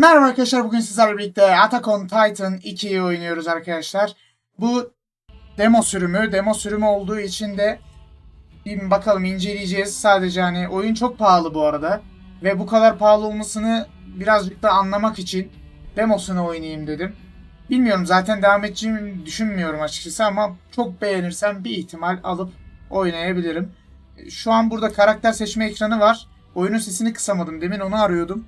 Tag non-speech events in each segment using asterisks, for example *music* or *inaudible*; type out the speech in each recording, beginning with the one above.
Merhaba arkadaşlar bugün sizlerle birlikte Attack on Titan 2'yi oynuyoruz arkadaşlar. Bu demo sürümü, demo sürümü olduğu için de bir bakalım inceleyeceğiz. Sadece hani oyun çok pahalı bu arada. Ve bu kadar pahalı olmasını birazcık da anlamak için demosunu oynayayım dedim. Bilmiyorum zaten devam edeceğimi düşünmüyorum açıkçası ama çok beğenirsem bir ihtimal alıp oynayabilirim. Şu an burada karakter seçme ekranı var. Oyunun sesini kısamadım. Demin onu arıyordum.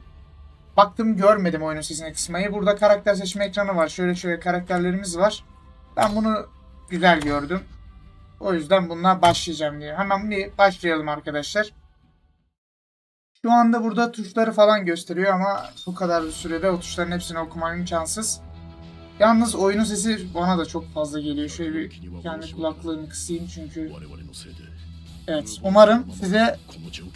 Baktım görmedim oyunun sesini kısmayı. Burada karakter seçme ekranı var. Şöyle şöyle karakterlerimiz var. Ben bunu güzel gördüm. O yüzden bununla başlayacağım diye. Hemen bir başlayalım arkadaşlar. Şu anda burada tuşları falan gösteriyor ama bu kadar sürede o tuşların hepsini okumam imkansız. Yalnız oyunun sesi bana da çok fazla geliyor. Şöyle bir kendi kulaklığımı kısayım çünkü. Evet umarım size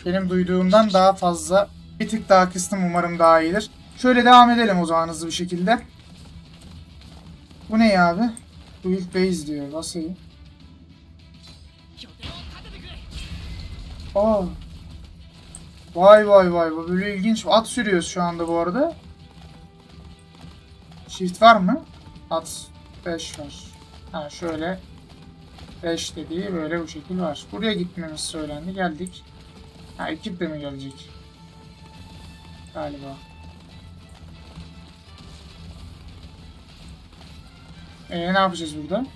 benim duyduğumdan daha fazla bir tık daha kıstım umarım daha iyidir. Şöyle devam edelim o zaman hızlı bir şekilde. Bu ne ya abi? Build base diyor. Basayım. Aa. Vay vay vay. Bu böyle ilginç. At sürüyoruz şu anda bu arada. Shift var mı? At 5 var. Ha şöyle 5 dediği böyle bu şekil var. Buraya gitmemiz söylendi. Geldik. Ha ekip de mi gelecek? Galiba. Ee ne yapacağız burada?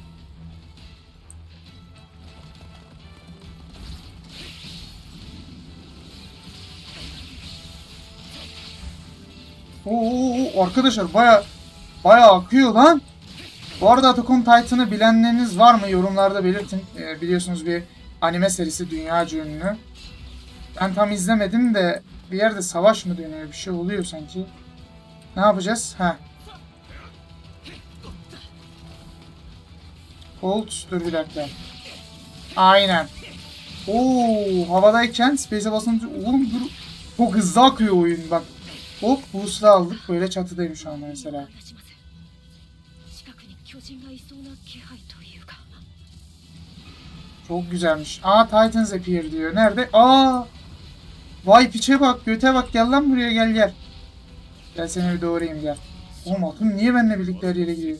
Oo, arkadaşlar baya baya akıyor lan. Bu arada Attack on Titan'ı bilenleriniz var mı? Yorumlarda belirtin. Ee, biliyorsunuz bir anime serisi dünyaca ünlü. Ben tam izlemedim de bir yerde savaş mı dönüyor? Bir şey oluyor sanki. Ne yapacağız? Ha. Colt dur bir dakika. Aynen. Oo havadayken space'e basınca oğlum dur. Çok hızlı akıyor oyun bak. Hop boost'u aldık. Böyle çatıdayım şu anda mesela. Çok güzelmiş. Aa Titans appear diyor. Nerede? Aa Vay piçe bak göte bak gel lan buraya gel gel. Gel seni bir doğrayayım gel. Oğlum aklım niye benimle birlikte her yere giriyor?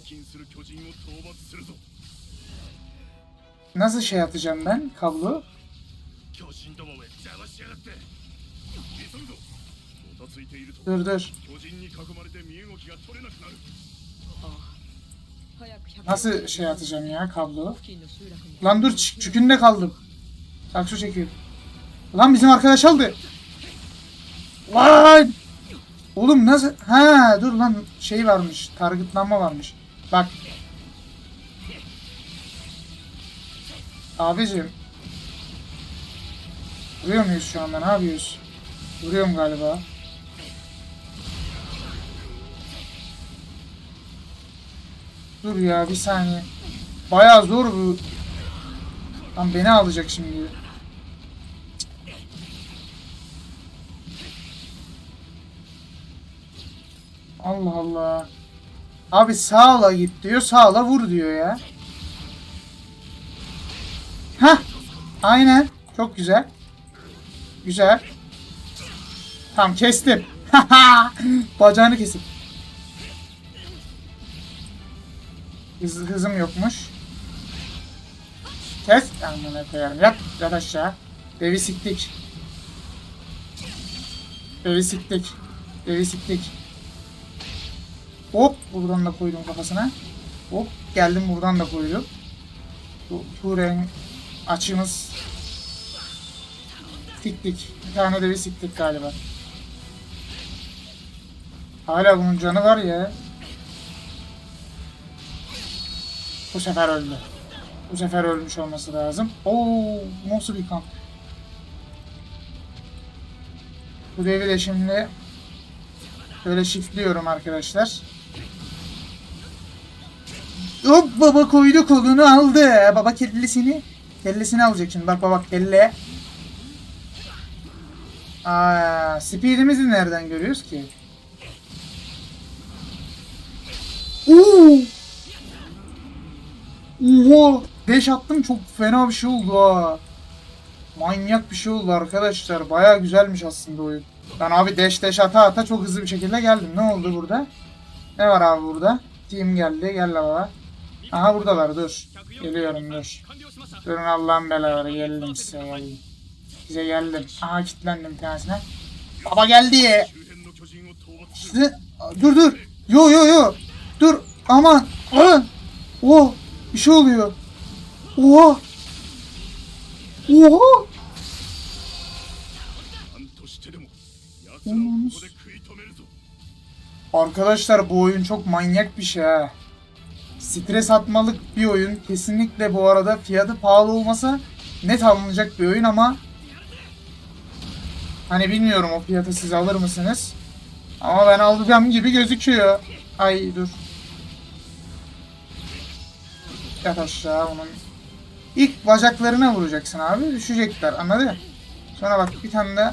Nasıl şey atacağım ben kablo? Dur dur. Nasıl şey atacağım ya kablo? Lan dur çükünde kaldım. Taksu çekiyor. Lan bizim arkadaş aldı. Lan! Oğlum nasıl? Ha dur lan şey varmış. Targetlanma varmış. Bak. Abicim. Vuruyor muyuz şu anda? Ne yapıyoruz? Vuruyorum galiba. Dur ya bir saniye. Bayağı zor bu. Lan beni alacak şimdi. Allah Allah. Abi sağla git diyor, sağla vur diyor ya. Hah. Aynen. Çok güzel. Güzel. Tamam kestim. *laughs* Bacağını kesip. Hız, hızım yokmuş. Kes. Amına koyarım. Yat. Yat aşağı. Devi siktik. Devi siktik. Devi siktik. Hop. Buradan da koydum kafasına. Hop. Geldim buradan da koydum. Bu Turen açımız. Siktik. Bir tane devi siktik galiba. Hala bunun canı var ya. Bu sefer öldü. Bu sefer ölmüş olması lazım. Oo, nasıl bir kan? Bu devi de şimdi böyle shiftliyorum arkadaşlar. Hop baba koydu kolunu aldı. Baba kellesini kellesini alacak şimdi. Bak bak kelle. Aa, speed'imizi nereden görüyoruz ki? Oo! Oha! Deş attım çok fena bir şey oldu ha. Manyak bir şey oldu arkadaşlar. Baya güzelmiş aslında oyun. Ben abi dash dash ata ata çok hızlı bir şekilde geldim. Ne oldu burada? Ne var abi burada? Team geldi. Gel la baba. Aha buradalar dur. Geliyorum dur. Durun Allah'ın belaları geldim size geldim. Size geldim. Aha kilitlendim prensine. Baba geldi. Size... Dur dur. Yo yo yo. Dur aman. Aa. Oh bir şey oluyor. Oha. Oha. Olmamış. Arkadaşlar bu oyun çok manyak bir şey ha. Stres atmalık bir oyun. Kesinlikle bu arada fiyatı pahalı olmasa net alınacak bir oyun ama hani bilmiyorum o fiyatı siz alır mısınız? Ama ben alacağım gibi gözüküyor. Ay dur. Yat aşağı onun. İlk bacaklarına vuracaksın abi. Düşecekler anladın? Sonra bak bir tane de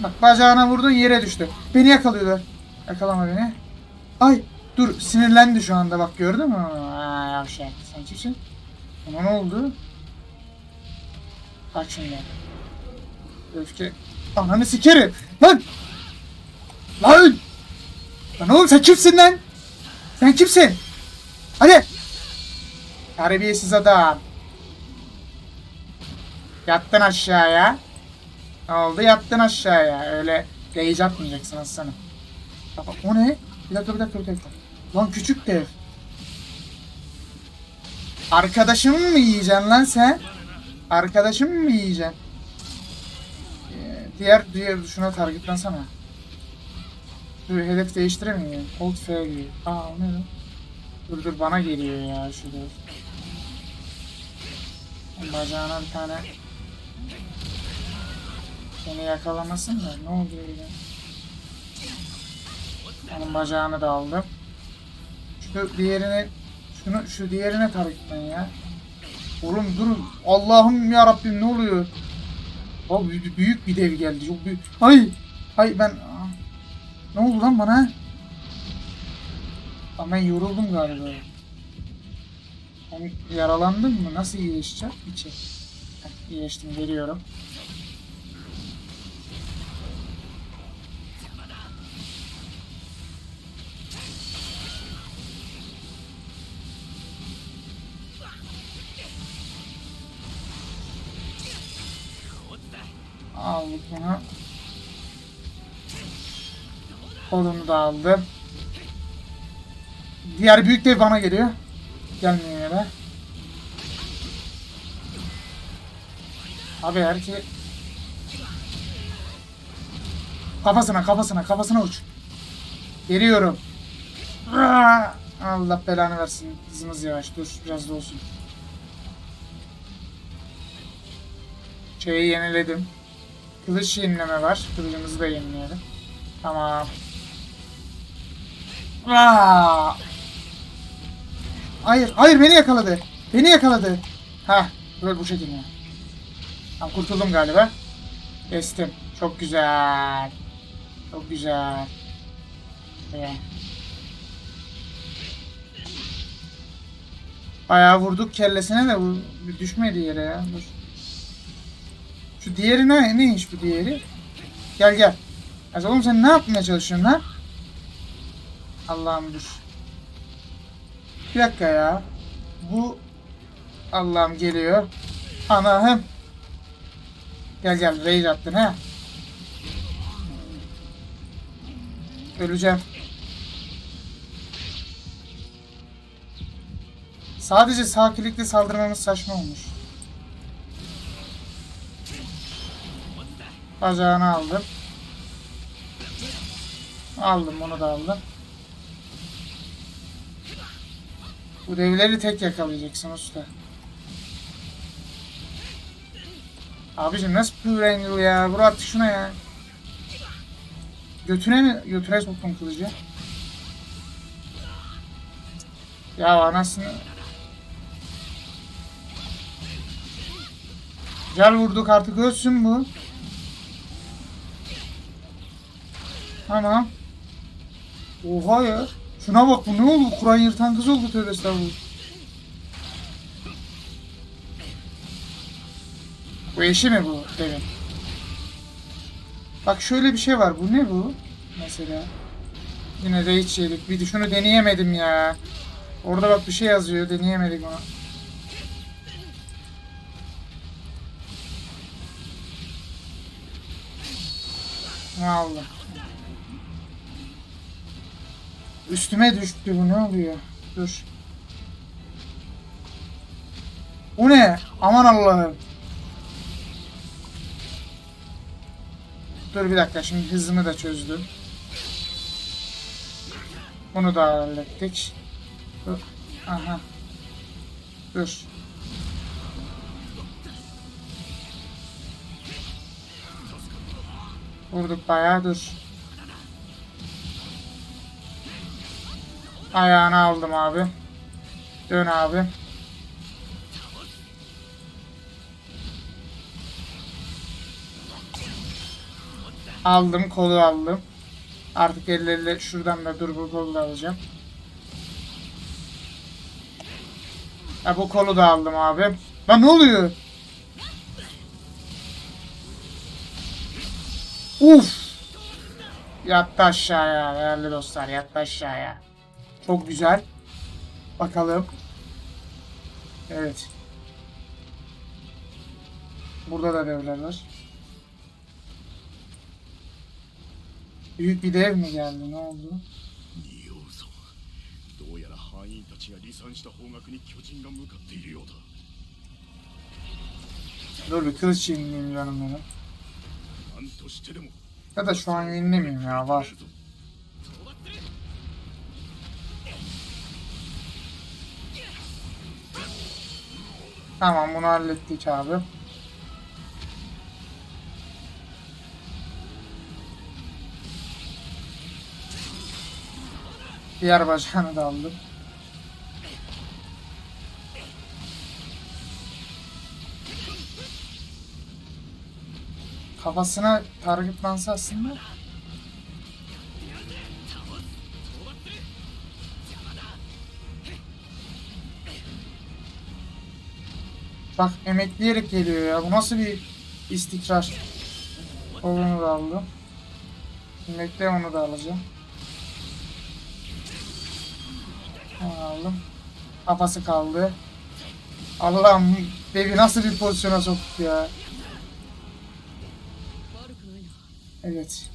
Bak bacağına vurdun yere düştü. Beni yakalıyorlar. Yakalama beni. Ay dur sinirlendi şu anda bak gördün mü? Aa, yavşak. Sen kimsin? Ona ne oldu? Bak şimdi. Öfke. Ananı sikerim. Lan! Lan! Lan oğlum sen kimsin lan? Sen kimsin? Hadi! Terbiyesiz adam. Yattın aşağıya. Ne oldu? Yattın aşağıya. Öyle gauge atmayacaksın aslanım. O ne? Bir dakika bir dakika bir dakika. Lan küçük dev. Arkadaşımı mı yiyeceksin lan sen? Arkadaşımı mı yiyeceksin? Ee, diğer diğer şuna targetlansana. Dur hedef değiştiremiyorum. Hold F gibi. Aa ne lan? Dur dur bana geliyor ya şu dev. Bacağına bir tane Seni yakalamasın da ne oluyor ya? Onun bacağını da aldım. Şu diğerini şunu şu diğerine tarıktan ya. Oğlum durun. Allah'ım ya Rabbim ne oluyor? Abi büyük, bir dev geldi. Çok büyük. Ay! Ay ben. Ne oldu lan bana? Lan ben yoruldum galiba. Ben yaralandım mı? Nasıl iyileşeceğim? İçi. Heh, iyileştim geliyorum. Aldık bunu. Kolunu da aldım. Diğer büyük dev bana geliyor. Gelmiyor yere. Abi her ki Kafasına kafasına kafasına uç. Geliyorum. Allah belanı versin. Hızımız yavaş. Dur biraz da olsun. Şeyi yeniledim. Kılıç yenileme var. Kılıcımızı da yenileyelim. Tamam. Aa! Hayır, hayır beni yakaladı. Beni yakaladı. Ha, böyle bu şekilde. Tamam kurtuldum galiba. Kestim. Çok güzel. Çok güzel. Ee. Bayağı vurduk kellesine de bu düşmedi yere ya. Dur. Şu diğeri ne? Neymiş bu diğeri? Gel gel. Ya oğlum sen ne yapmaya çalışıyorsun lan? Allah'ım dur. Bir dakika ya. Bu Allah'ım geliyor. Anahım. Gel gel rage attın ha. Öleceğim. Sadece sağ klikle saldırmamız saçma olmuş. Bacağını aldım. Aldım onu da aldım. Bu devleri tek yakalayacaksın usta. Abicim nasıl pure ya? Vur artık şuna ya. Götüne mi? Götüne soktum kılıcı. Ya anasını... Gel vurduk artık ölsün bu. Tamam. Oha ya. Şuna bak bu ne oldu? Kur'an yırtan kız oldu tövbe estağfurullah. Bu eşi mi bu devin? Bak şöyle bir şey var. Bu ne bu? Mesela. Yine rage yedik. Bir de şunu deneyemedim ya. Orada bak bir şey yazıyor. Deneyemedik onu. Ne Üstüme düştü bu ne oluyor? Dur. Bu ne? Aman Allah'ım. Dur bir dakika şimdi hızımı da çözdüm. Bunu da hallettik. Dur. Aha. Dur. Vurduk bayağı dur. Ayağını aldım abi. Dön abi. Aldım kolu aldım. Artık elleriyle şuradan da dur bu kolu da alacağım. Ha bu kolu da aldım abi. Lan ne oluyor? Uf! Yattı aşağıya değerli dostlar yattı aşağıya. Çok güzel. Bakalım. Evet. Burada da devler var. Büyük bir dev mi geldi? Ne oldu? 仁王ぞどうやら班員たちが離散した方角に巨人が向かっているようだ Dur bir kılıç yenileyim canım benim. 何としてでも Ya da şu an yenilemiyorum ya var. Tamam bunu hallettik abi. Diğer bacağını da aldım. Kafasına targetlansa aslında. Bak emekleyerek geliyor ya. Bu nasıl bir istikrar? Onu da aldım. Bekle onu da alacağım. Onu aldım. Kafası kaldı. Allah'ım devi nasıl bir pozisyona soktu ya. Evet.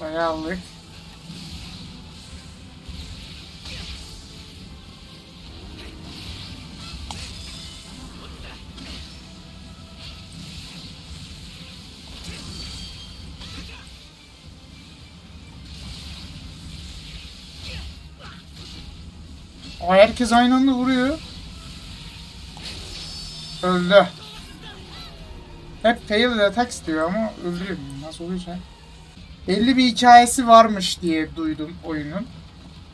Bayağı aldık. Aa, herkes aynı anda vuruyor. Öldü. Hep fail attacks diyor ama öldürüyor. Nasıl oluyorsa. Belli bir hikayesi varmış diye duydum oyunun.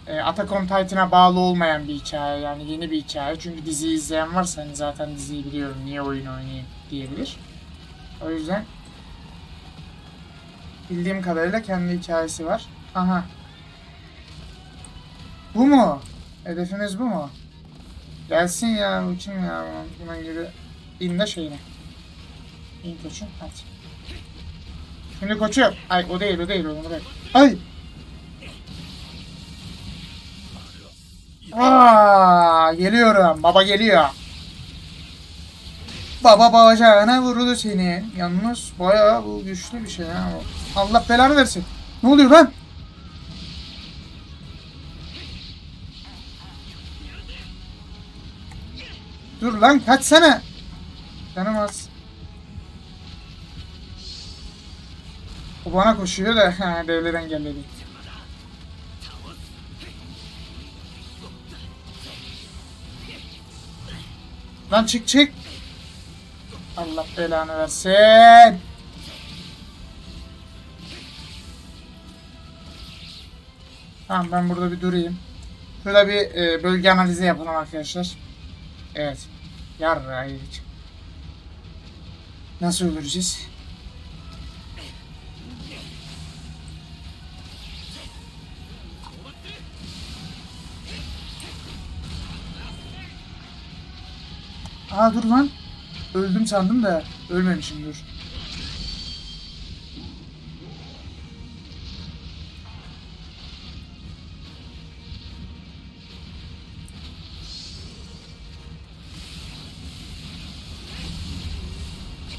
E, Attack on Titan'a bağlı olmayan bir hikaye yani yeni bir hikaye. Çünkü diziyi izleyen varsa hani zaten diziyi biliyorum niye oyun oynayayım diyebilir. O yüzden bildiğim kadarıyla kendi hikayesi var. Aha. Bu mu? Hedefimiz bu mu? Gelsin ya kim ya? Buna göre in de şeyine. İn koçum hadi. Şimdi koçum. Ay o değil o değil onu bırak. Ay. Aa, geliyorum. Baba geliyor. Baba bacağına vurdu seni. Yalnız bayağı bu güçlü bir şey ha. Allah belanı versin. Ne oluyor lan? Dur lan kaçsana. Canım az. O bana koşuyor da devlet engelledi. Lan çık çık. Allah belanı versin. Tamam ben burada bir durayım. Şurada bir e, bölge analizi yapalım arkadaşlar. Evet. Yarra. Nasıl öldüreceğiz? Aa dur lan. Öldüm sandım da ölmemişim dur.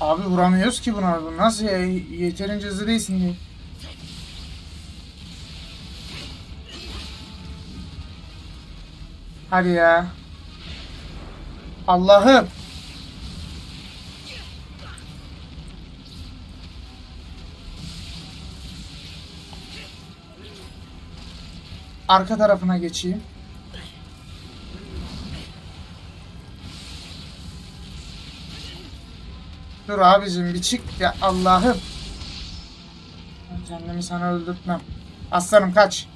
Abi vuramıyoruz ki buna. Bu nasıl ya? Yeterince hızlı değilsin diye. Hadi ya. Allah'ım. Arka tarafına geçeyim. Dur abicim bir çık ya Allah'ım. Kendimi sana öldürtmem. Aslanım kaç.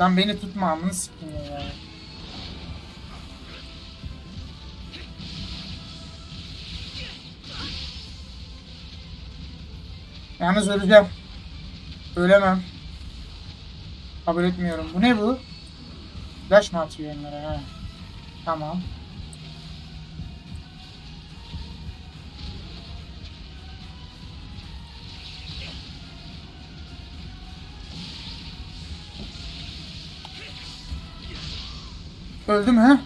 Lan beni tutma amını sikeyim ya. Yalnız öleceğim. Ölemem. Kabul etmiyorum. Bu ne bu? Flash mı atıyor onlara? Ha. Tamam. Öldü mü?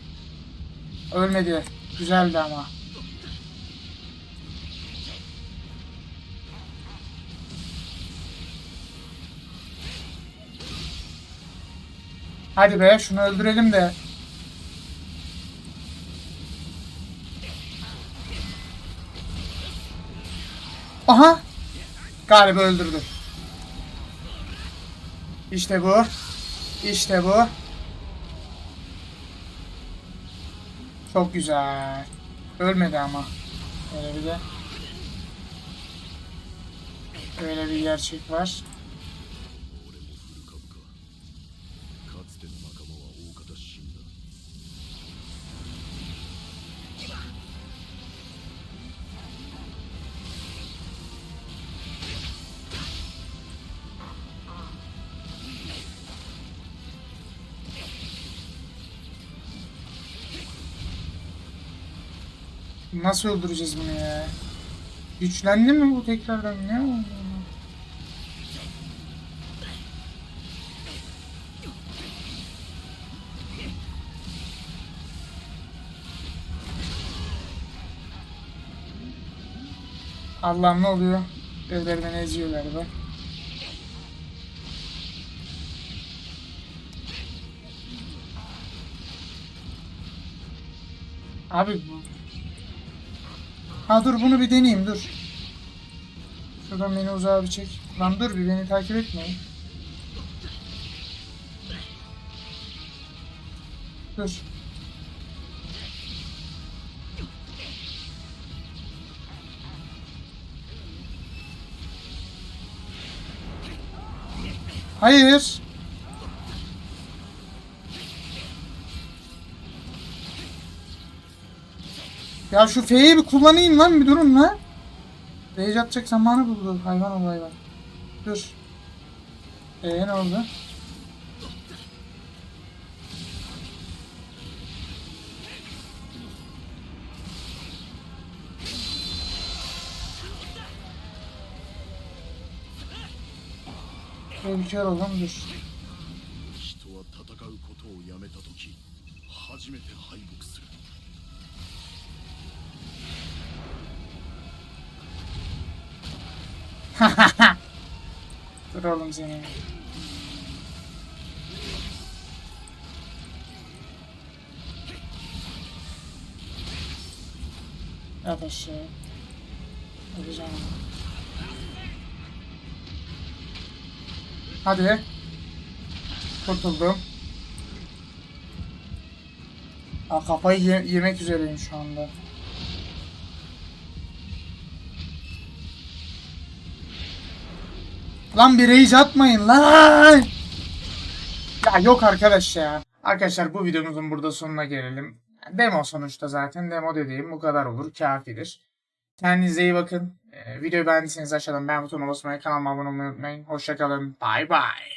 Ölmedi. Güzeldi ama. Hadi be şunu öldürelim de. Aha! Galiba öldürdü. İşte bu. İşte bu. Çok güzel. Ölmedi ama. Öyle bir de. Öyle bir gerçek var. Nasıl öldüreceğiz bunu ya? Güçlendi mi bu tekrardan? Ne oldu? Allah'ım ne oluyor? Evleri beni eziyor galiba. Abi bu Ha dur bunu bir deneyeyim dur. Şuradan beni uzağa bir çek. Lan dur bir beni takip etmeyin. Dur. Hayır. Ya şu F'yi bir kullanayım lan bir durun lan. Rage atacak zamanı buldu. Hayvan ol hayvan. Dur. Eee ne oldu? Şöyle bir oldum dur. Yat aşağı. Yapacağım. Hadi. Kurtuldum. Aa, kafayı ye- yemek üzereyim şu anda. Lan bir rage atmayın lan. Ya yok arkadaş ya. Arkadaşlar bu videomuzun burada sonuna gelelim. Demo sonuçta zaten. Demo dediğim bu kadar olur. Kafidir. Kendinize iyi bakın. Ee, videoyu beğendiyseniz aşağıdan beğen butonuna basmayı, kanalıma abone olmayı unutmayın. Hoşçakalın. Bye bye.